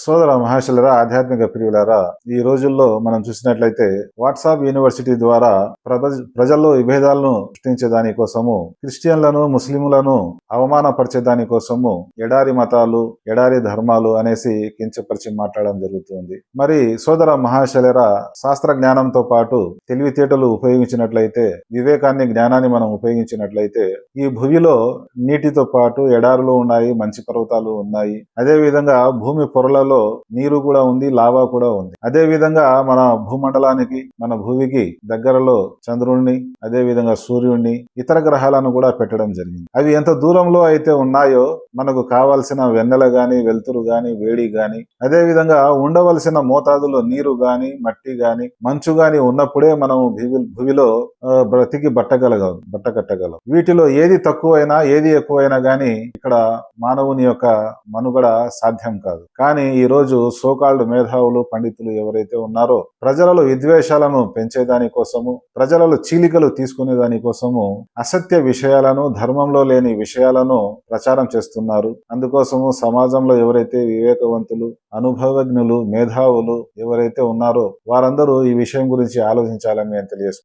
సోదర మహాశులరా ఆధ్యాత్మిక ప్రియులారా ఈ రోజుల్లో మనం చూసినట్లయితే వాట్సాప్ యూనివర్సిటీ ద్వారా ప్రపంచ ప్రజల్లో విభేదాలను సృష్టించే దానికోసము క్రిస్టియన్లను ముస్లింలను అవమానపరిచే దానికోసము ఎడారి మతాలు ఎడారి ధర్మాలు అనేసి కించపరిచి మాట్లాడడం జరుగుతుంది. మరి సోదర మహాశలరా శాస్త్ర జ్ఞానంతో పాటు తెలివితేటలు ఉపయోగించినట్లయితే వివేకాన్ని జ్ఞానాన్ని మనం ఉపయోగించినట్లయితే ఈ భూమిలో నీటితో పాటు ఎడారులు ఉన్నాయి మంచి పర్వతాలు ఉన్నాయి. అదే విధంగా భూమి పొరలలో నీరు కూడా ఉంది లావా కూడా ఉంది. అదే విధంగా మన భూమండలానికి మన భూమికి దగ్గరలో చంద్రుణ్ణి అదే విధంగా సూర్యుణ్ణి ఇతర గ్రహాలను కూడా పెట్టడం జరిగింది. అవి ఎంత దూరంలో అయితే ఉన్నాయో మనకు కావాల్సిన వెన్నెల గాని వెలుతురు గాని వేడి గాని అదే విధంగా ఉండవలసిన మోతాదులో నీరు గాని మట్టి గాని మంచు గాని ఉన్నప్పుడే మనం భూమి- భూమిలో బ్రతికి బట్టగలగం బట్టకట్టగలం. వీటిలో ఏది తక్కువైనా ఏది ఎక్కువైనా గాని ఇక్కడ మానవుని యొక్క మనుగడ సాధ్యం కాదు. కానీ ఈ రోజు సోకాల్డ్ మేధావులు పండితులు ఎవరైతే ఉన్నారో ప్రజలలో విద్వేషాలను పెంచేదాని కోసము ప్రజలలో చీలికలు తీసుకునే దానికోసము అసత్య విషయాలను ధర్మంలో లేని విషయాలను ప్రచారం చేస్తున్నారు. అందుకోసము సమాజంలో ఎవరైతే వివేకవంతులు అనుభవజ్ఞులు మేధావులు ఎవరైతే ఉన్నారో వారందరూ ఈ విషయం గురించి ఆలోచించాలని నేను తెలియజేస్తున్నాను.